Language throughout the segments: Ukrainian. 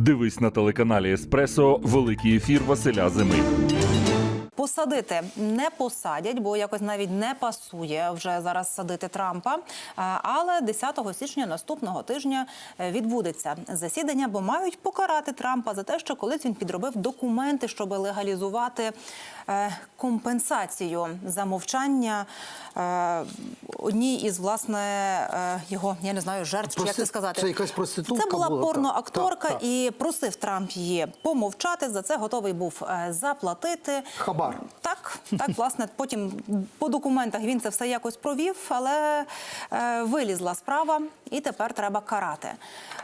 Дивись на телеканалі Еспресо Великий ефір Василя Зими. Посадити не посадять, бо якось навіть не пасує вже зараз садити Трампа. Е, Але 10 січня наступного тижня е, відбудеться засідання, бо мають покарати Трампа за те, що колись він підробив документи, щоб легалізувати е, компенсацію за мовчання одній із власне його я не знаю жертв, чи як це сказати. це якась проститутка Це була була, порноакторка Так, так. і просив Трамп її помовчати. За це готовий був заплатити. Хабар. Так, так, власне, потім по документах він це все якось провів, але е, вилізла справа, і тепер треба карати.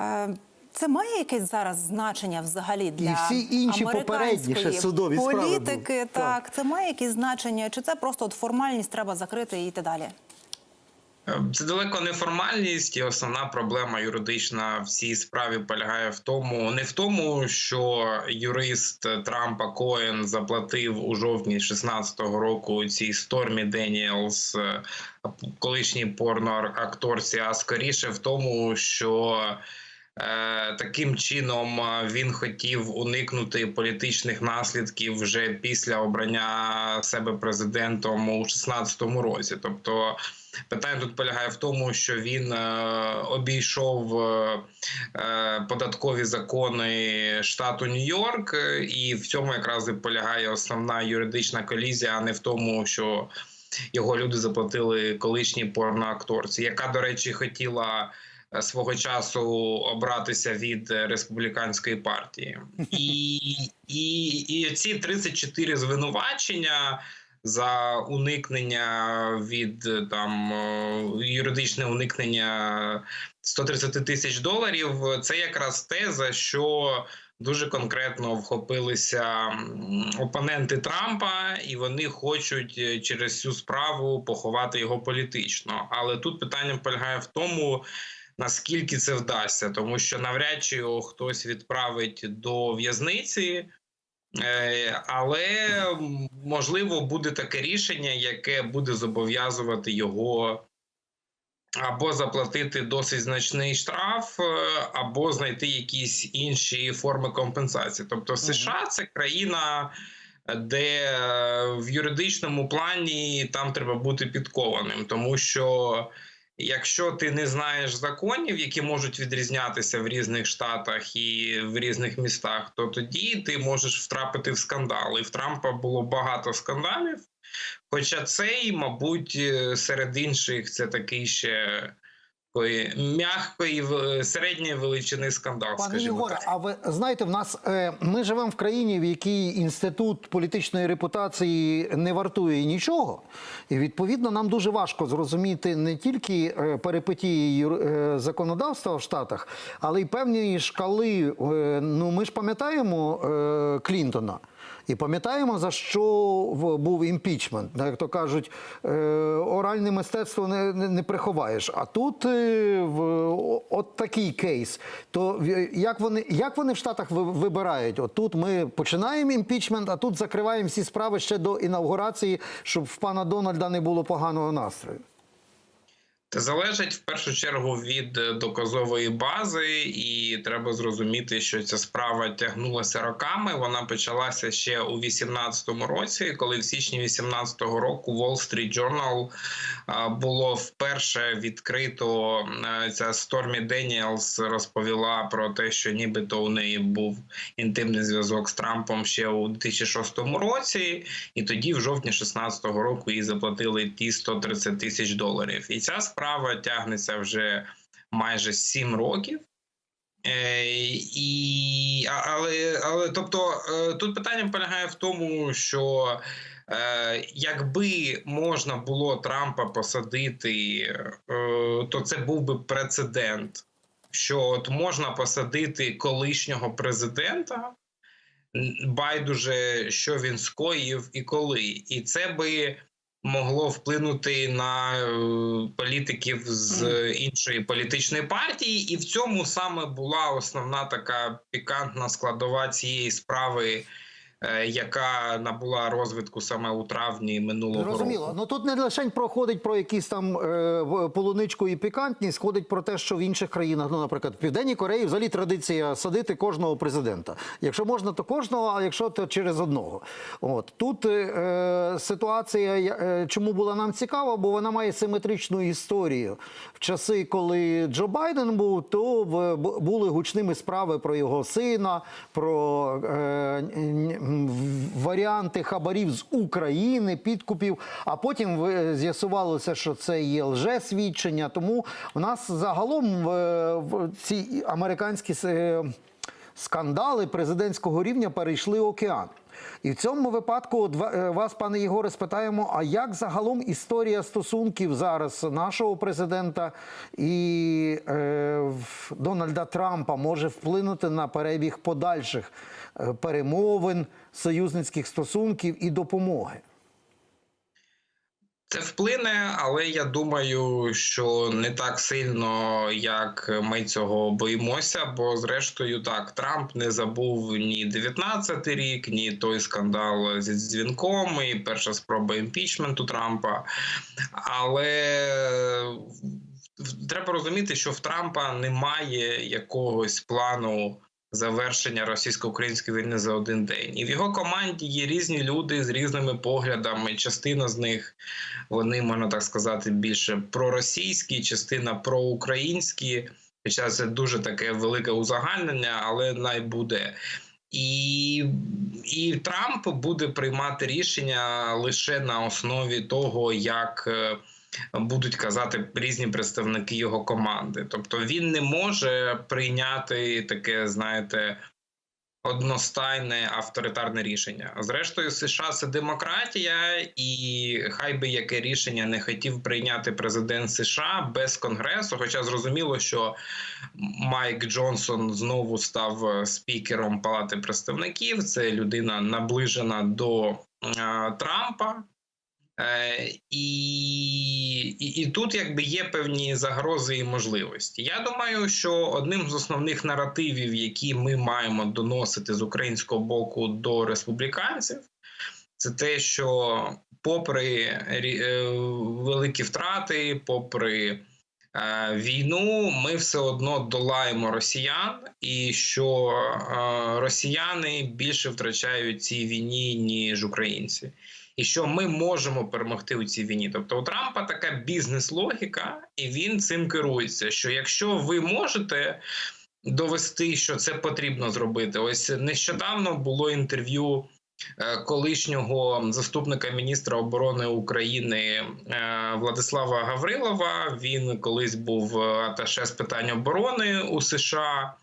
Е, це має якесь зараз значення взагалі для всі інші попередні ще американської судові справи були. політики? Так. Так. це має якесь значення, чи це просто от формальність треба закрити і йти далі? Це далеко не формальність, і основна проблема юридична в цій справі полягає в тому, не в тому, що юрист Трампа Коен заплатив у жовтні 16-го року цій Стормі Деніелс, колишній порноакторці, а скоріше в тому, що таким чином е, він хотів уникнути політичних наслідків вже після обрання себе президентом у 16-му році. Тобто питання тут полягає в тому, що він е, обійшов е, е, податкові закони штату Нью-Йорк, е, і в цьому якраз і полягає основна юридична колізія, а не в тому, що його люди заплатили колишній порноакторці, яка, до речі, хотіла е, свого часу обратися від е, республіканської партії, і, і, і ці 34 звинувачення. За уникнення від е, там е, юридичне уникнення 130 тисяч доларів, це якраз те, за що дуже конкретно вхопилися опоненти Трампа, і вони хочуть е, через цю справу поховати його політично. Але тут питання полягає в тому. Наскільки це вдасться, тому що навряд чи його хтось відправить до в'язниці, Е, але можливо буде таке рішення, яке буде зобов'язувати його або заплатити досить значний штраф, е, або знайти якісь інші форми компенсації. Тобто, США це країна. Де е, в юридичному плані там треба бути підкованим, тому що якщо ти не знаєш законів, які можуть відрізнятися в різних штатах і в різних містах, то тоді ти можеш втрапити в скандал. І в Трампа було багато скандалів. Хоча цей, мабуть, е, серед інших це такий ще такої м'якої середньої величини скандал. Пане скажімо Єгоре, а ви знаєте, в нас е, ми живемо в країні, в якій інститут політичної репутації не вартує нічого. І відповідно нам дуже важко зрозуміти не тільки е, перипетії е, законодавства в Штатах, але й певні шкали. Ну ми ж пам'ятаємо Клінтона. І пам'ятаємо, за що був імпічмент. Як то кажуть, е, оральне мистецтво не, не, приховаєш. А тут е, от такий кейс. То як вони, як вони в Штатах вибирають? От тут ми починаємо імпічмент, а тут закриваємо всі справи ще до інаугурації, щоб в пана Дональда не було поганого настрою. Залежить в першу чергу від е, доказової бази, і треба зрозуміти, що ця справа тягнулася роками. Вона почалася ще у 2018 році, коли в січні 2018 року Wall Street Journal було вперше відкрито. е, Ця Стормі Деніелс розповіла про те, що нібито у неї був інтимний зв'язок з Трампом ще у 2006 році, і тоді, в жовтні 2016 року, їй заплатили ті 130 тисяч доларів. І ця справа тягнеться вже майже 7 років. Е, і, але, але тобто е, тут питання полягає в тому, що е, якби можна було Трампа посадити, то це був би прецедент, що от можна посадити колишнього президента, байдуже, що він скоїв і коли, і це би могло вплинути на е, політиків з іншої політичної партії, і в цьому саме була основна така пікантна складова цієї справи. Е, яка набула розвитку саме у травні минулого Зрозуміло. року. Ну тут не лише проходить про якісь там е, полуничку і пікантність, ходить про те, що в інших країнах, ну, наприклад, в Південній Кореї взагалі традиція садити кожного президента. Якщо можна, то кожного, а якщо то через одного. От тут е, ситуація, е, чому була нам цікава, бо вона має симетричну історію. В часи, коли Джо Байден був, то були гучними справи про його сина, про е, варіанти хабарів з України, підкупів. А потім ви- з'ясувалося, що це є лжесвідчення. Тому у нас загалом в, в ці американські е, скандали президентського рівня перейшли океан. І в цьому випадку е, вас, пане Єгоре, спитаємо: а як загалом історія стосунків зараз нашого президента і е, Дональда Трампа може вплинути на перебіг подальших е, перемовин, союзницьких стосунків і допомоги? Це вплине, але я думаю, що не так сильно, як ми цього боїмося. Бо, зрештою, так Трамп не забув ні 19-й рік, ні той скандал зі дзвінком, і перша спроба імпічменту Трампа. Але треба розуміти, що в Трампа немає якогось плану завершення російсько-української війни за один день. І в його команді є різні люди з різними поглядами. Частина з них вони, можна так сказати, більше проросійські, частина проукраїнські. Хоча це дуже таке велике узагальнення, але най буде. І, і Трамп буде приймати рішення лише на основі того, як е, будуть казати різні представники його команди. Тобто він не може прийняти таке, знаєте, одностайне авторитарне рішення. Зрештою, США це демократія, і хай би яке рішення не хотів прийняти президент США без конгресу. Хоча зрозуміло, що Майк Джонсон знову став спікером Палати представників. Це людина наближена до Трампа. Е, і, і, тут якби є певні загрози і можливості. Я думаю, що одним з основних наративів, які ми маємо доносити з українського боку до республіканців, це те, що попри е, великі втрати, попри е, війну, ми все одно долаємо росіян, і що росіяни більше втрачають цій війні, ніж українці і що ми можемо перемогти у цій війні. Тобто у Трампа така бізнес-логіка, і він цим керується. Що якщо ви можете довести, що це потрібно зробити, ось нещодавно було інтерв'ю. е, Колишнього заступника міністра оборони України е, Владислава Гаврилова він колись був аташе з питань оборони у США,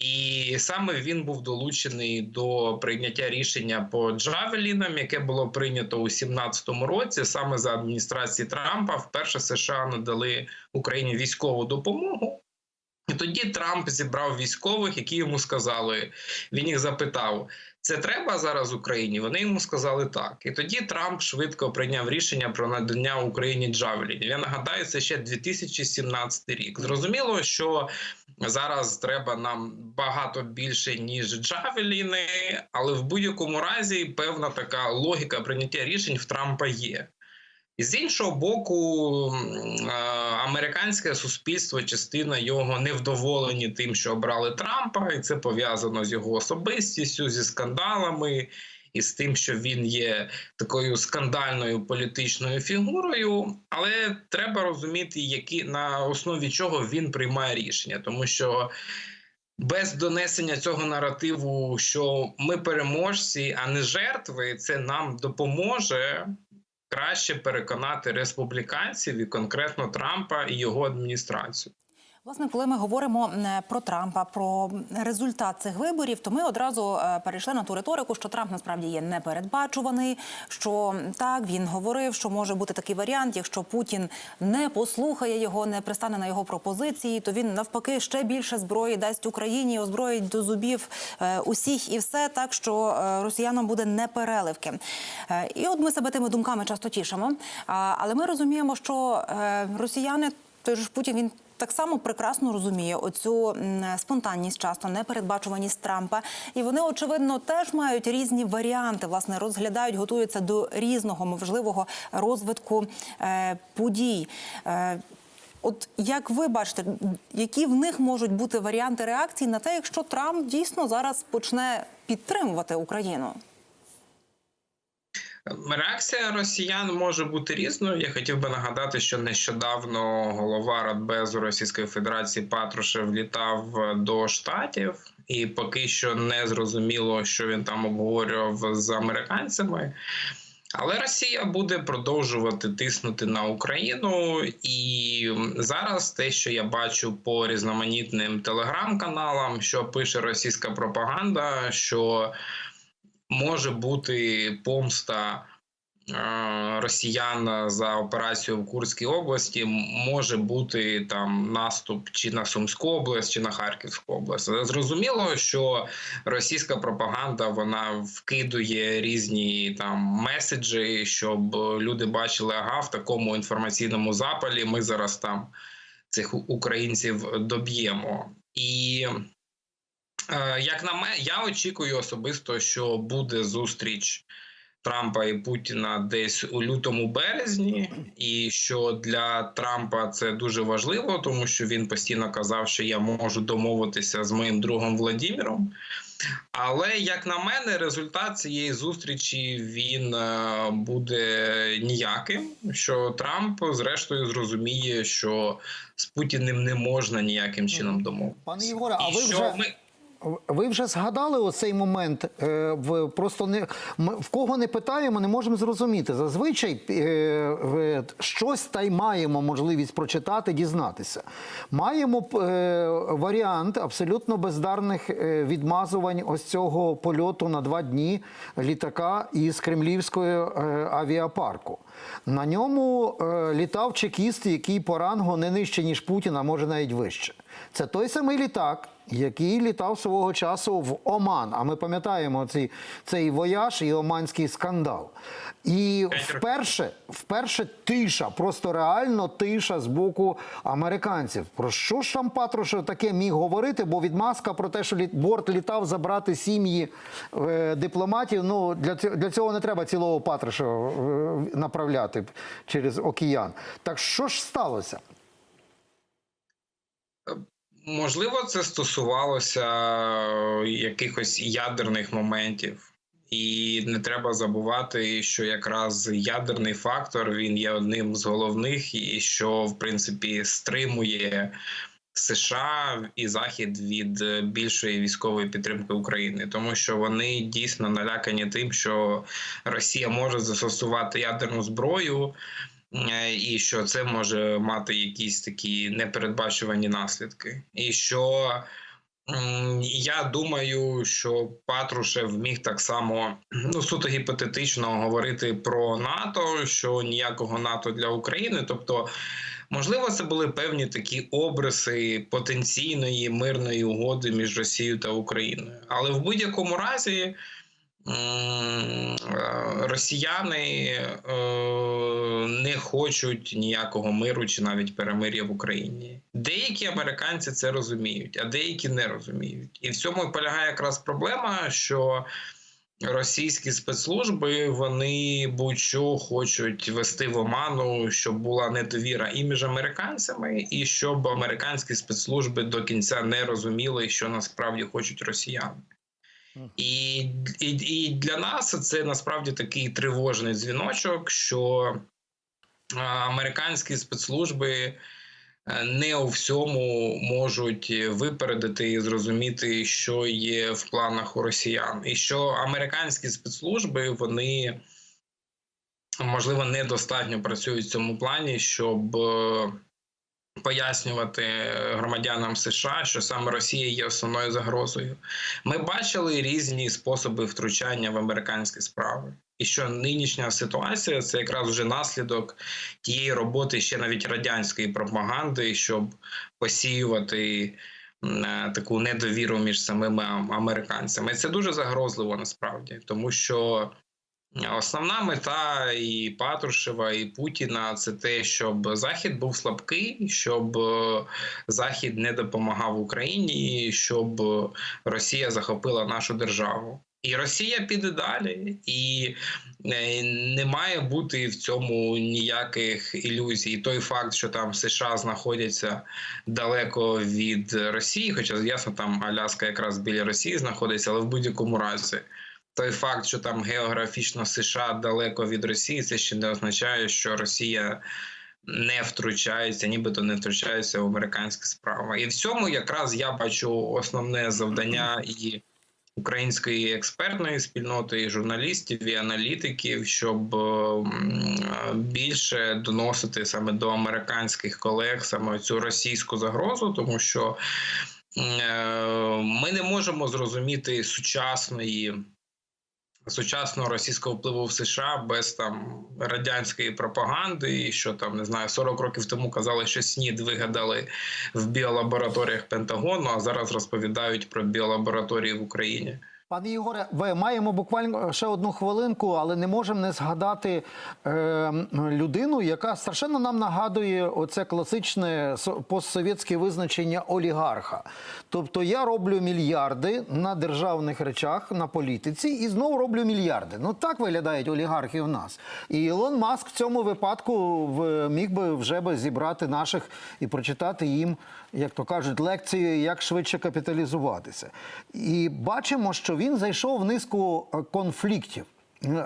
і саме він був долучений до прийняття рішення по Джавелінам, яке було прийнято у 2017 році, саме за адміністрації Трампа. Вперше США надали Україні військову допомогу. І тоді Трамп зібрав військових, які йому сказали. Він їх запитав: це треба зараз Україні? Вони йому сказали так. І тоді Трамп швидко прийняв рішення про надання Україні Джавелінів. Я нагадаю, це ще 2017 рік. Зрозуміло, що зараз треба нам багато більше ніж Джавеліни, але в будь-якому разі певна така логіка прийняття рішень в Трампа є. І з іншого боку, е, американське суспільство, частина його невдоволені тим, що обрали Трампа, і це пов'язано з його особистістю, зі скандалами, і з тим, що він є такою скандальною політичною фігурою. Але треба розуміти, які на основі чого він приймає рішення, тому що. Без донесення цього наративу, що ми переможці, а не жертви, це нам допоможе краще переконати республіканців і конкретно Трампа і його адміністрацію. Власне, коли ми говоримо е, про Трампа, про результат цих виборів, то ми одразу е, перейшли на ту риторику, що Трамп насправді є непередбачуваний. Що так він говорив, що може бути такий варіант, якщо Путін не послухає його, не пристане на його пропозиції, то він навпаки ще більше зброї дасть Україні, озброїть до зубів е, усіх і все так, що росіянам буде непереливки. І от ми себе тими думками часто тішимо. Але ми розуміємо, що росіяни той ж Путін він так само прекрасно розуміє оцю спонтанність, часто непередбачуваність Трампа, і вони очевидно теж мають різні варіанти. Власне розглядають, готуються до різного можливого розвитку е, подій. Е, От як ви бачите, які в них можуть бути варіанти реакції на те, якщо Трамп дійсно зараз почне підтримувати Україну? Реакція росіян може бути різною. Я хотів би нагадати, що нещодавно голова Радбезу Російської Федерації Патрушев літав до штатів, і поки що не зрозуміло, що він там обговорював з американцями. Але Росія буде продовжувати тиснути на Україну, і зараз те, що я бачу по різноманітним телеграм-каналам, що пише російська пропаганда, що може бути помста е, росіян за операцію в Курській області, може бути там наступ чи на Сумську область, чи на Харківську область. Зрозуміло, що російська пропаганда вона вкидує різні там меседжі, щоб люди бачили, ага, в такому інформаційному запалі ми зараз там цих українців доб'ємо. І Як на мене, я очікую особисто, що буде зустріч Трампа і Путіна десь у лютому березні, і що для Трампа це дуже важливо, тому що він постійно казав, що я можу домовитися з моїм другом Владіміром. Але як на мене, результат цієї зустрічі він е, буде ніяким. Що Трамп, зрештою, зрозуміє, що з Путіним не можна ніяким чином домовитися. Пане Єгоре, а ви вже ми... Ви вже згадали оцей момент. е, просто не ми в кого не питаємо, не можемо зрозуміти. Зазвичай е, щось та й маємо можливість прочитати, дізнатися. Маємо е, варіант абсолютно бездарних відмазувань ось цього польоту на два дні літака із Кремлівської е, авіапарку. На ньому літав чекіст, який по рангу не нижче, ніж Путін, а може навіть вище. Це той самий літак, який літав свого часу в Оман. А ми пам'ятаємо цей, цей вояж і оманський скандал. І вперше, вперше тиша, просто реально тиша з боку американців. Про що ж там Патрушев таке міг говорити? Бо відмазка про те, що борт літав забрати сім'ї е, дипломатів. Ну для цього, для цього не треба цілого Патрушева е, направляти через океан. Так що ж сталося? Можливо, це стосувалося е, якихось ядерних моментів, і не треба забувати, що якраз ядерний фактор він є одним з головних, і що в принципі стримує США і Захід від е, більшої військової підтримки України, тому що вони дійсно налякані тим, що Росія може застосувати ядерну зброю. Е, і що це може мати якісь такі непередбачувані наслідки. І що я думаю, що Патрушев міг так само ну суто гіпотетично говорити про НАТО, що ніякого НАТО для України. Тобто, можливо, це були певні такі обриси потенційної мирної угоди між Росією та Україною, але в будь-якому разі. Е, Росіяни е, не хочуть ніякого миру чи навіть перемир'я в Україні. Деякі американці це розуміють, а деякі не розуміють. І в цьому полягає якраз проблема, що російські спецслужби вони будь-що хочуть вести в оману, щоб була недовіра і між американцями, і щоб американські спецслужби до кінця не розуміли, що насправді хочуть росіяни. І, і, і для нас це насправді такий тривожний дзвіночок, що американські спецслужби е, не у всьому можуть випередити і зрозуміти, що є в планах у росіян, і що американські спецслужби вони можливо недостатньо працюють в цьому плані, щоб е, пояснювати громадянам США, що саме Росія є основною загрозою. Ми бачили різні способи втручання в американські справи. І що нинішня ситуація це якраз вже наслідок тієї роботи ще навіть радянської пропаганди, щоб посіювати е, таку недовіру між самими американцями. Це дуже загрозливо насправді, тому що Основна мета і Патрушева, і Путіна це те, щоб Захід був слабкий, щоб е, Захід не допомагав Україні, щоб Росія захопила нашу державу. І Росія піде далі, і е, не має бути в цьому ніяких ілюзій. Той факт, що там США знаходяться далеко від Росії, хоча ясно, там Аляска якраз біля Росії знаходиться, але в будь-якому разі той факт, що там географічно США далеко від Росії, це ще не означає, що Росія не втручається, нібито не втручається в американські справи. І в цьому якраз я бачу основне завдання і української експертної спільноти, і журналістів, і аналітиків, щоб більше доносити саме до американських колег саме цю російську загрозу, тому що е, ми не можемо зрозуміти сучасної сучасного російського впливу в США без там радянської пропаганди, і що там не знаю, 40 років тому казали, що СНІД вигадали в біолабораторіях Пентагону, а зараз розповідають про біолабораторії в Україні. Пане Ігоре, ви маємо буквально ще одну хвилинку, але не можемо не згадати е, людину, яка страшенно нам нагадує оце класичне со- постсовєтське визначення олігарха. Тобто я роблю мільярди на державних речах, на політиці, і знову роблю мільярди. Ну так виглядають олігархи в нас. І Ілон Маск в цьому випадку міг би вже би зібрати наших і прочитати їм, як то кажуть, лекцію, як швидше капіталізуватися. І бачимо, що він зайшов в низку е, конфліктів.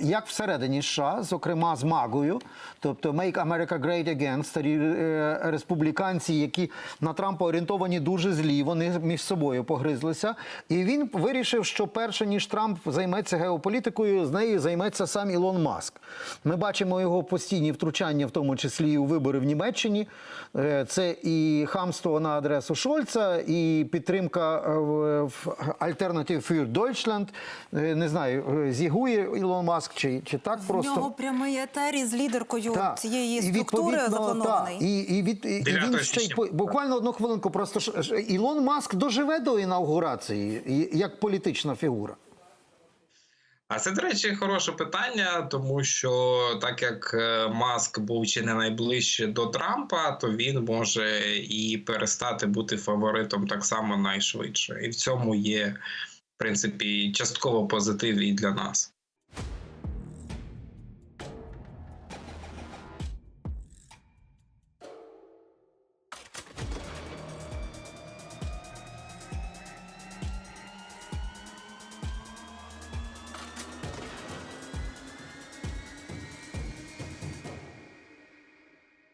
Як всередині США, зокрема з Магою, тобто Make America Great Again, старі е, республіканці, які на Трампа орієнтовані дуже злі, вони між собою погризлися. І він вирішив, що перше ніж Трамп займеться геополітикою, з нею займеться сам Ілон Маск. Ми бачимо його постійні втручання, в тому числі і у вибори в Німеччині. Е, Це і хамство на адресу Шольца, і підтримка е, в Alternative für Deutschland. Не знаю, зігує Ілон Маск чи, чи так В просто. нього прямий етер із лідеркою Так. цієї І структури запланований. так, І, і, від, і, і він ще й буквально одну хвилинку. Просто ж- ж Ілон Маск доживе до інаугурації як політична фігура. А це, до речі, хороше питання, тому що так як е, Маск був чи не найближче до Трампа, то він може і перестати бути фаворитом так само найшвидше. І в цьому є, в принципі, частково позитив і для нас.